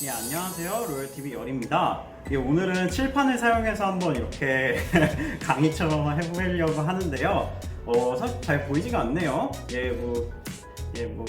예, 안녕하세요. 로열TV 열입니다. 예, 오늘은 칠판을 사용해서 한번 이렇게 강의처럼 해보려고 하는데요. 어, 사실 잘 보이지가 않네요. 예, 뭐, 예, 뭐,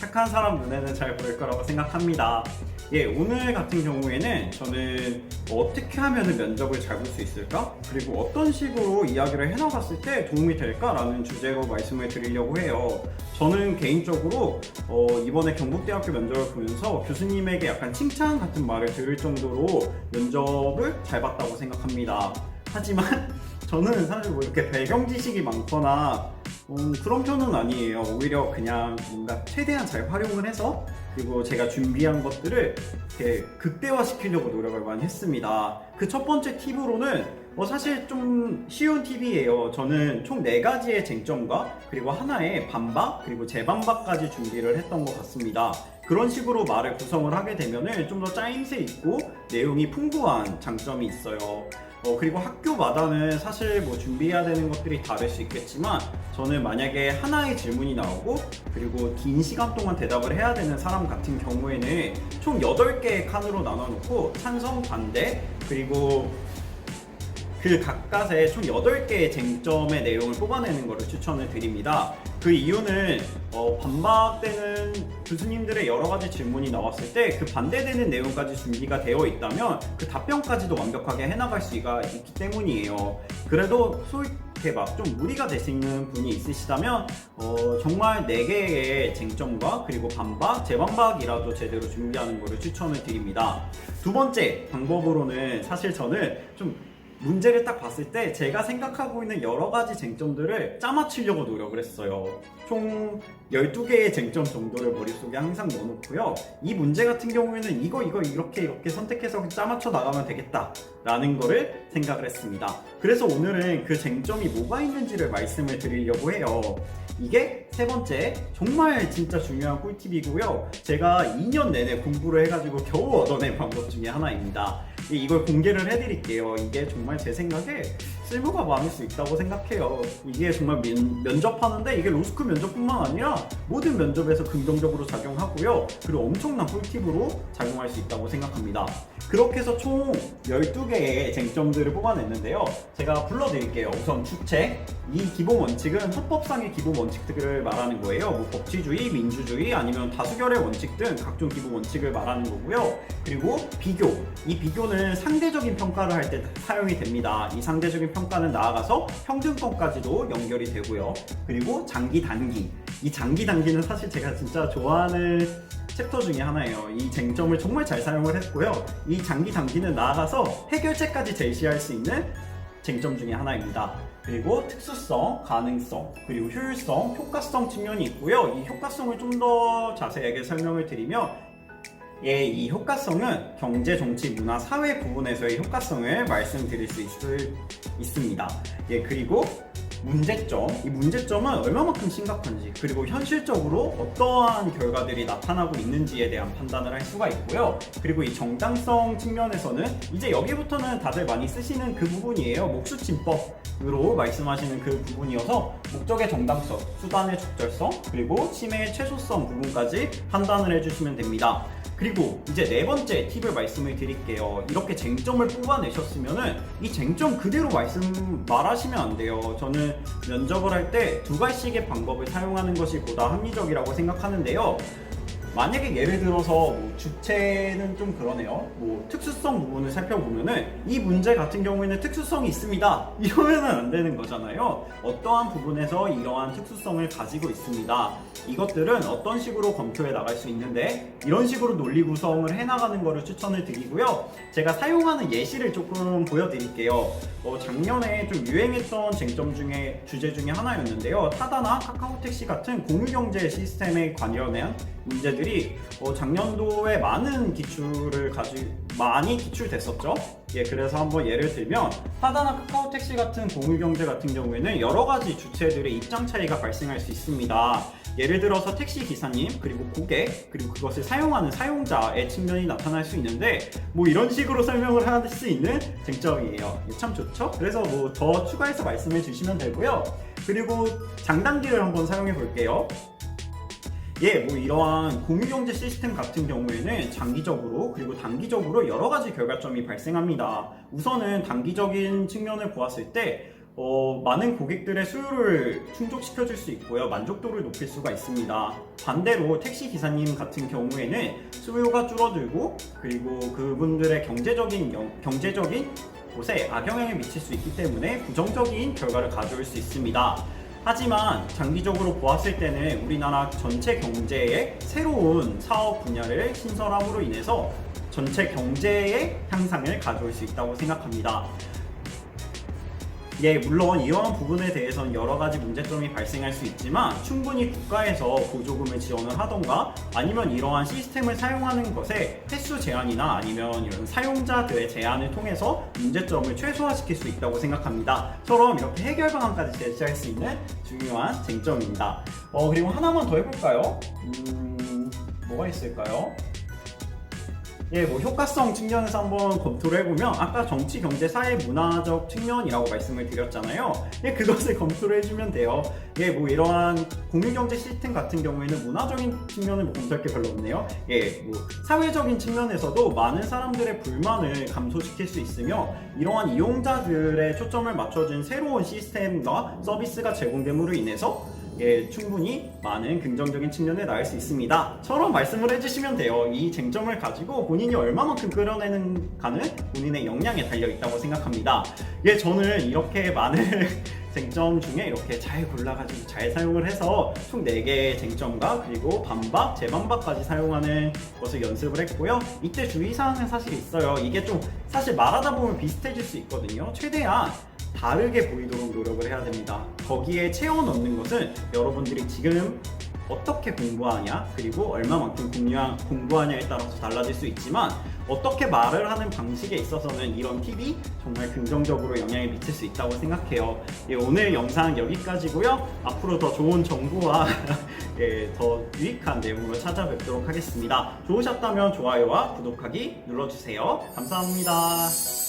착한 사람 눈에는 잘 보일 거라고 생각합니다. 예, 오늘 같은 경우에는 저는 어떻게 하면 면접을 잘 볼 수 있을까? 그리고 어떤 식으로 이야기를 해나갔을 때 도움이 될까라는 주제로 말씀을 드리려고 해요. 저는 개인적으로 어, 이번에 경북대학교 면접을 보면서 교수님에게 약간 칭찬 같은 말을 들을 정도로 면접을 잘 봤다고 생각합니다. 하지만 저는 사실 뭐 이렇게 배경 지식이 많거나 음, 그런 편은 아니에요. 오히려 그냥 뭔가 최대한 잘 활용을 해서 그리고 제가 준비한 것들을 이렇게 극대화시키려고 노력을 많이 했습니다. 그 첫 번째 팁으로는 뭐 사실 좀 쉬운 팁이에요. 저는 총네 가지의 쟁점과 그리고 하나의 반박 그리고 재반박까지 준비를 했던 것 같습니다. 그런 식으로 말을 구성을 하게 되면은 좀 더 짜임새 있고 내용이 풍부한 장점이 있어요. 어, 그리고 학교마다는 사실 뭐 준비해야 되는 것들이 다를 수 있겠지만 저는 만약에 하나의 질문이 나오고 그리고 긴 시간 동안 대답을 해야 되는 사람 같은 경우에는 총 8개의 칸으로 나눠 놓고 찬성, 반대, 그리고 그 각각의 총 8개의 쟁점의 내용을 뽑아내는 것을 추천을 드립니다. 그 이유는 어, 반박되는 교수님들의 여러 가지 질문이 나왔을 때 그 반대되는 내용까지 준비가 되어 있다면 그 답변까지도 완벽하게 해나갈 수가 있기 때문이에요. 그래도 소위 이렇게 막좀 무리가 되시는 분이 있으시다면 어, 정말 4개의 쟁점과 그리고 반박, 재반박이라도 제대로 준비하는 것을 추천을 드립니다. 두 번째 방법으로는 사실 저는 좀 문제를 딱 봤을 때 제가 생각하고 있는 여러 가지 쟁점들을 짜맞추려고 노력을 했어요. 총 12개의 쟁점 정도를 머릿속에 항상 넣어놓고요. 이 문제 같은 경우에는 이거, 이거, 이렇게, 이렇게 선택해서 짜맞춰 나가면 되겠다. 라는 거를 생각을 했습니다. 그래서 오늘은 그 쟁점이 뭐가 있는지를 말씀을 드리려고 해요. 이게 세 번째, 정말 진짜 중요한 꿀팁이고요. 제가 2년 내내 공부를 해가지고 겨우 얻어낸 방법 중에 하나입니다. 이걸 공개를 해드릴게요. 이게 정말 제 생각에 쓸모가 많을 수 있다고 생각해요. 이게 정말 면, 면접하는데 이게 로스쿨 면접뿐만 아니라 모든 면접에서 긍정적으로 작용하고요. 그리고 엄청난 꿀팁으로 작용할 수 있다고 생각합니다. 그렇게 해서 총 12개의 쟁점들을 뽑아냈는데요. 제가 불러드릴게요. 우선 주체. 이 기본 원칙은 헌법상의 기본 원칙들을 말하는 거예요. 뭐 법치주의, 민주주의, 아니면 다수결의 원칙 등 각종 기본 원칙을 말하는 거고요. 그리고 비교. 이 비교는 상대적인 평가를 할 때 사용이 됩니다. 이 상대적인 평가는 나아가서 평등권까지도 연결이 되고요. 그리고 장기 단기. 이 장기 단기는 사실 제가 진짜 좋아하는 챕터 중에 하나예요. 이 쟁점을 정말 잘 사용을 했고요. 이 장기 단기는 나아가서 해결책까지 제시할 수 있는 쟁점 중에 하나입니다. 그리고 특수성, 가능성, 그리고 효율성, 효과성 측면이 있고요. 이 효과성을 좀 더 자세하게 설명을 드리면 예, 이 효과성은 경제, 정치, 문화, 사회 부분에서의 효과성을 말씀드릴 수 있을, 있습니다. 예, 그리고 문제점, 이 문제점은 얼마만큼 심각한지, 그리고 현실적으로 어떠한 결과들이 나타나고 있는지에 대한 판단을 할 수가 있고요. 그리고 이 정당성 측면에서는 이제 여기부터는 다들 많이 쓰시는 그 부분이에요. 목수침법으로 말씀하시는 그 부분이어서 목적의 정당성, 수단의 적절성, 그리고 침해의 최소성 부분까지 판단을 해주시면 됩니다. 그리고 이제 네 번째 팁을 말씀을 드릴게요. 이렇게 쟁점을 뽑아내셨으면은 이 쟁점 그대로 말씀 말하시면 안 돼요. 저는 면접을 할 때 두 가지씩의 방법을 사용하는 것이 보다 합리적이라고 생각하는데요. 만약에 예를 들어서 뭐 주체는 좀 그러네요. 뭐 특수성 부분을 살펴보면은 이 문제 같은 경우에는 특수성이 있습니다. 이러면은 안 되는 거잖아요. 어떠한 부분에서 이러한 특수성을 가지고 있습니다. 이것들은 어떤 식으로 검토해 나갈 수 있는데 이런 식으로 논리 구성을 해 나가는 것을 추천을 드리고요. 제가 사용하는 예시를 조금 보여드릴게요. 어, 작년에 좀 유행했던 쟁점 중에 주제 중에 하나였는데요. 타다나 카카오택시 같은 공유경제 시스템에 관련한 문제들이 어, 작년도에 많은 기출을 가지 많이 기출됐었죠. 예, 그래서 한번 예를 들면 타다나 카카오택시 같은 공유경제 같은 경우에는 여러 가지 주체들의 입장 차이가 발생할 수 있습니다. 예를 들어서 택시 기사님 그리고 고객 그리고 그것을 사용하는 사용자의 측면이 나타날 수 있는데 뭐 이런 식으로 설명을 할 수 있는 쟁점이에요. 참 좋죠? 그래서 뭐 더 추가해서 말씀해 주시면 되고요. 그리고 장단기를 한번 사용해 볼게요. 예, 뭐 이러한 공유경제 시스템 같은 경우에는 장기적으로 그리고 단기적으로 여러 가지 결과점이 발생합니다. 우선은 단기적인 측면을 보았을 때 어, 많은 고객들의 수요를 충족시켜 줄 수 있고요. 만족도를 높일 수가 있습니다. 반대로 택시 기사님 같은 경우에는 수요가 줄어들고 그리고 그분들의 경제적인 영- 경제적인 곳에 악영향을 미칠 수 있기 때문에 부정적인 결과를 가져올 수 있습니다. 하지만 장기적으로 보았을 때는 우리나라 전체 경제에 새로운 사업 분야를 신설함으로 인해서 전체 경제의 향상을 가져올 수 있다고 생각합니다. 예, 물론 이러한 부분에 대해서는 여러 가지 문제점이 발생할 수 있지만 충분히 국가에서 보조금을 지원을 하던가 아니면 이러한 시스템을 사용하는 것에 횟수 제한이나 아니면 이런 사용자들의 제한을 통해서 문제점을 최소화시킬 수 있다고 생각합니다. 처럼 이렇게 해결 방안까지 제시할 수 있는 중요한 쟁점입니다. 어, 그리고 하나만 더 해볼까요? 음, 뭐가 있을까요? 예, 뭐 효과성 측면에서 한번 검토를 해보면 아까 정치, 경제, 사회, 문화적 측면이라고 말씀을 드렸잖아요. 예, 그것을 검토를 해주면 돼요. 예, 뭐 이러한 공유경제 시스템 같은 경우에는 문화적인 측면을 뭐 검토할 게 별로 없네요. 예, 뭐 사회적인 측면에서도 많은 사람들의 불만을 감소시킬 수 있으며 이러한 이용자들의 초점을 맞춰준 새로운 시스템과 서비스가 제공됨으로 인해서 예, 충분히 많은 긍정적인 측면을 나올 수 있습니다. 처럼 말씀을 해주시면 돼요. 이 쟁점을 가지고 본 인이 얼마만큼 끌어내는 가는 본인의 역량에 달려 있다고 생각합니다. 예, 저는 이렇게 많은 쟁점 중에 이렇게 잘 골라가지고 잘 사용을 해서 총 4개의 쟁점과 그리고 반박, 재반박까지 사용하는 것을 연습을 했고요. 이때 주의사항은 사실 있어요. 이게 좀 사실 말하다 보면 비슷해질 수 있거든요. 최대한 다르게 보이도록 노력을 해야 됩니다. 거기에 채워 넣는 것은 여러분들이 지금 어떻게 공부하냐 그리고 얼마만큼 공부하냐에 따라서 달라질 수 있지만 어떻게 말을 하는 방식에 있어서는 이런 팁이 정말 긍정적으로 영향을 미칠 수 있다고 생각해요. 예, 오늘 영상 여기까지고요. 앞으로 더 좋은 정보와 예, 더 유익한 내용으로 찾아뵙도록 하겠습니다. 좋으셨다면 좋아요와 구독하기 눌러주세요. 감사합니다.